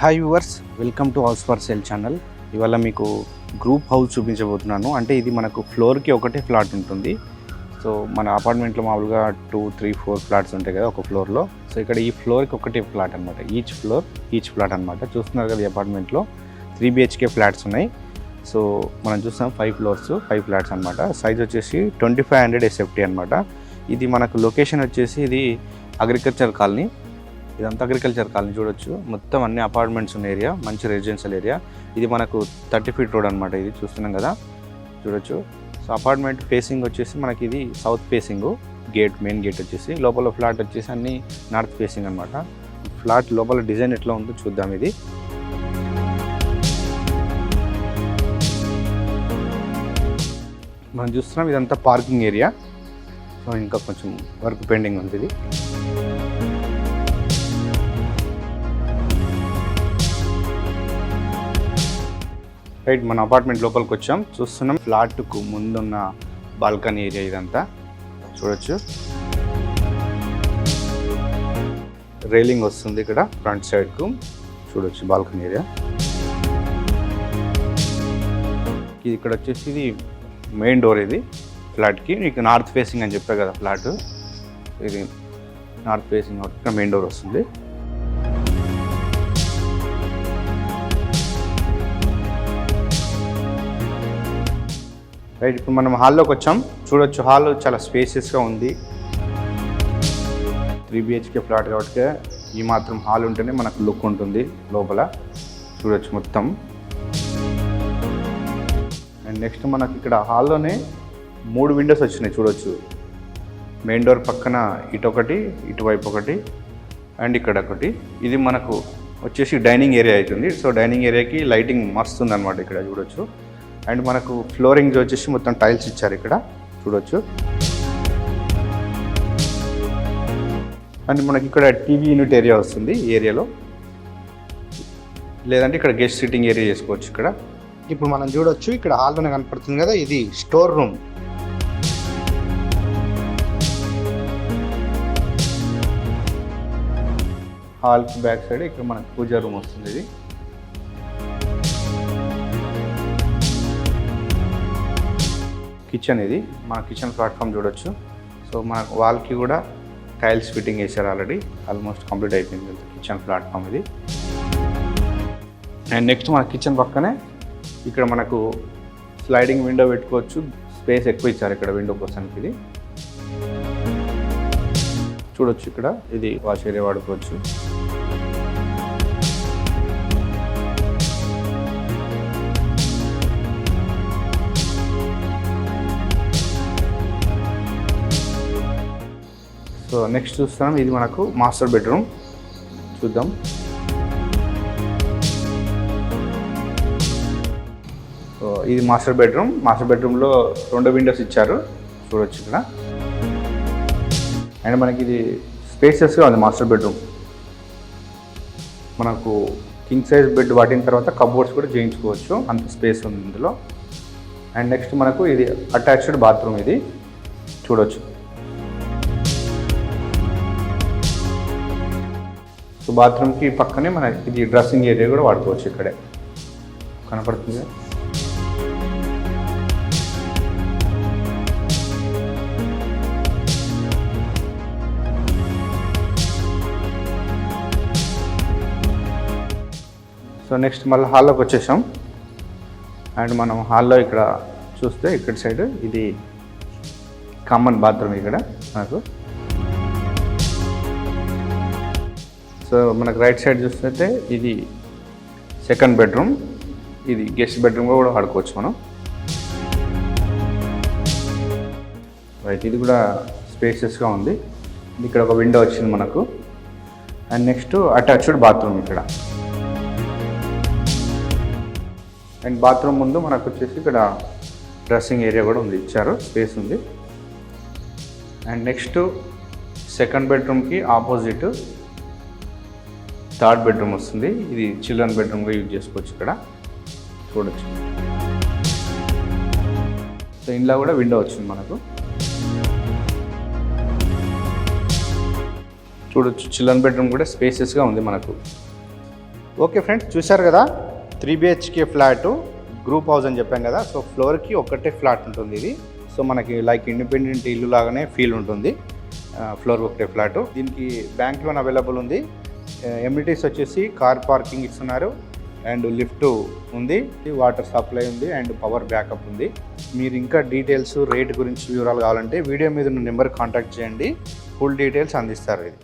Hi viewers welcome to house for sale channel ఇవాళ మీకు group house చూపించబోతున్నాను. అంటే ఇది మనకు ఫ్లోర్కి ఒకటే ఫ్లాట్ ఉంటుంది. సో మన అపార్ట్మెంట్లో మామూలుగా టూ త్రీ ఫోర్ ఫ్లాట్స్ ఉంటాయి కదా ఒక ఫ్లోర్లో సో ఇక్కడ ఈ ఫ్లోర్కి ఒకటే ఫ్లాట్ అనమాట ఈచ్ ఫ్లోర్ ఈచ్ ఫ్లాట్ అనమాట చూస్తున్నారు కదా ఈ అపార్ట్మెంట్లో త్రీ బిహెచ్కే ఫ్లాట్స్ ఉన్నాయి. సో మనం చూస్తాం ఫైవ్ ఫ్లోర్స్ ఫైవ్ ఫ్లాట్స్ అనమాట సైజ్ వచ్చేసి ట్వంటీ ఫైవ్ హండ్రెడ్ ఎస్ఎఫ్టీ అనమాట ఇది మనకు లొకేషన్ వచ్చేసి ఇది అగ్రికల్చర్ కాలనీ ఇదంతా అగ్రికల్చర్ కాలనీ చూడొచ్చు. మొత్తం అన్ని అపార్ట్మెంట్స్ ఉన్న ఏరియా మంచి రెసిడెన్షియల్ ఏరియా ఇది మనకు థర్టీ ఫీట్ రోడ్ అనమాట ఇది చూస్తున్నాం కదా. చూడొచ్చు. సో అపార్ట్మెంట్ ఫేసింగ్ వచ్చేసి మనకి ఇది south facing gate main gate వచ్చేసి. లోపల ఫ్లాట్ వచ్చేసి అన్ని నార్త్ ఫేసింగ్ అనమాట ఫ్లాట్ లోపల డిజైన్ ఎట్లా ఉందో చూద్దాం ఇది. మనం చూస్తున్నాం ఇదంతా పార్కింగ్ ఏరియా సో ఇంకా కొంచెం వర్క్ పెండింగ్ ఉంది ఇది. రైట్ మన అపార్ట్మెంట్ లోపలికి వచ్చాం. చూస్తున్నాం. ఫ్లాట్కు ముందున్న బాల్కనీ ఏరియా ఇదంతా. చూడొచ్చు. రైలింగ్ వస్తుంది ఇక్కడ ఫ్రంట్ సైడ్కు. చూడొచ్చు బాల్కనీ ఏరియా. ఇది ఇక్కడ వచ్చేసి ఇది మెయిన్ డోర్ ఇది ఫ్లాట్కి. మీకు నార్త్ ఫేసింగ్ అని చెప్పా కదా ఫ్లాట్. ఇది నార్త్ ఫేసింగ్ ఇక్కడ మెయిన్ డోర్ వస్తుంది. రైట్ ఇప్పుడు మనం హాల్లోకి వచ్చాం. చూడొచ్చు హాల్ చాలా స్పేసియస్గా ఉంది. త్రీ బిహెచ్కే ఫ్లాట్ కాబట్టి ఈ మాత్రం హాల్ ఉంటేనే మనకు లుక్ ఉంటుంది లోపల. చూడొచ్చు మొత్తం. అండ్ నెక్స్ట్ మనకి ఇక్కడ హాల్లోనే మూడు విండోస్ వచ్చినాయి చూడొచ్చు. మెయిన్ డోర్ పక్కన ఇటు ఒకటి ఇటువైపు ఒకటి అండ్ ఇక్కడ ఒకటి. ఇది మనకు వచ్చేసి డైనింగ్ ఏరియా అవుతుంది. సో డైనింగ్ ఏరియాకి లైటింగ్ మస్తుంది అనమాట ఇక్కడ చూడొచ్చు. అండ్ మనకు ఫ్లోరింగ్ వచ్చేసి మొత్తం టైల్స్ ఇచ్చారు ఇక్కడ. చూడొచ్చు. అండ్ మనకి ఇక్కడ టీవీ యూనిట్ ఏరియా వస్తుంది ఈ ఏరియాలో. లేదంటే ఇక్కడ గెస్ట్ సిట్టింగ్ ఏరియా చేసుకోవచ్చు ఇక్కడ. ఇప్పుడు మనం చూడొచ్చు ఇక్కడ హాల్లోనే కనపడుతుంది కదా ఇది స్టోర్ రూమ్. హాల్కి బ్యాక్ సైడ్ ఇక్కడ మనకు పూజా రూమ్ వస్తుంది ఇది. కిచెన్ ఇది. మన కిచెన్ ప్లాట్ఫామ్ చూడొచ్చు. సో మన వాల్కి కూడా టైల్స్ ఫిట్టింగ్ చేశారు ఆల్రెడీ ఆల్మోస్ట్ కంప్లీట్ అయిపోయింది కిచెన్ ప్లాట్ఫామ్ ఇది. అండ్ నెక్స్ట్ మన కిచెన్ పక్కనే ఇక్కడ మనకు స్లైడింగ్ విండో పెట్టుకోవచ్చు. స్పేస్ ఎక్కువ ఇచ్చారు ఇక్కడ విండో కోసానికి ఇది. చూడొచ్చు ఇక్కడ. ఇది వాష్ ఏరియా వాడుకోవచ్చు. సో నెక్స్ట్ చూస్తాం. ఇది మనకు మాస్టర్ బెడ్రూమ్. చూద్దాం. సో ఇది మాస్టర్ బెడ్రూమ్. మాస్టర్ బెడ్రూమ్లో రెండు విండోస్ ఇచ్చారు. చూడొచ్చు ఇక్కడ. అండ్ మనకి ఇది స్పేసెస్గా ఉంది మాస్టర్ బెడ్రూమ్. మనకు కింగ్ సైజ్ బెడ్ వాటిన తర్వాత కబోర్డ్స్ కూడా చేయించుకోవచ్చు. అంత స్పేస్ ఉంది ఇందులో. అండ్ నెక్స్ట్ మనకు ఇది అటాచ్డ్ బాత్రూమ్ ఇది. చూడొచ్చు. సో బాత్రూమ్కి పక్కనే మన ఇది డ్రెస్సింగ్ ఏరియా కూడా వాడుకోవచ్చు ఇక్కడే. కనపడుతుంది? సో నెక్స్ట్ మళ్ళీ హాల్లోకి వచ్చేసాం. అండ్ మనం హాల్లో ఇక్కడ చూస్తే ఇక్కడ సైడ్ ఇది కామన్ బాత్రూమ్ ఇక్కడ మనకు. సో మనకు రైట్ సైడ్ చూస్తే ఇది సెకండ్ బెడ్రూమ్. ఇది గెస్ట్ బెడ్రూమ్గా కూడా వాడుకోవచ్చు మనం. రైట్ ఇది కూడా స్పేసెస్గా ఉంది. ఇక్కడ ఒక విండో వచ్చింది మనకు. అండ్ నెక్స్ట్ అటాచ్డ్ బాత్రూమ్ ఇక్కడ. అండ్ బాత్రూమ్ ముందు మనకు వచ్చేసి ఇక్కడ డ్రెస్సింగ్ ఏరియా కూడా ఉంది ఇచ్చారు. స్పేస్ ఉంది. అండ్ నెక్స్ట్ సెకండ్ బెడ్రూమ్కి ఆపోజిట్ థర్డ్ బెడ్రూమ్ వస్తుంది. ఇది చిల్డ్రన్ బెడ్రూమ్గా యూజ్ చేసుకోవచ్చు ఇక్కడ. చూడొచ్చు. సో ఇంట్లో కూడా విండో వచ్చింది మనకు. చూడొచ్చు. చిల్డ్రన్ బెడ్రూమ్ కూడా స్పేసెస్గా ఉంది మనకు. ఓకే ఫ్రెండ్స్ చూశారు కదా? Three BHK flat group house అని చెప్పాం కదా? సో ఫ్లోర్కి ఒక్కటే ఫ్లాట్ ఉంటుంది ఇది. సో మనకి లైక్ ఇండిపెండెంట్ ఇల్లు లాగానే ఫీల్ ఉంటుంది. ఫ్లోర్ ఒకటే ఫ్లాట్. దీనికి బ్యాంక్ లోన్ అవైలబుల్ ఉంది. ఎమ్యూనిటీస్ వచ్చేసి కార్ పార్కింగ్ ఇస్తున్నారు అండ్ లిఫ్ట్ ఉంది వాటర్ సప్లై ఉంది అండ్ పవర్ బ్యాకప్ ఉంది. మీరు ఇంకా డీటెయిల్స్ రేట్ గురించి వివరాలు కావాలంటే వీడియో మీద ఉన్న నెంబర్ కాంటాక్ట్ చేయండి. ఫుల్ డీటెయిల్స్ అందిస్తారు ఇది.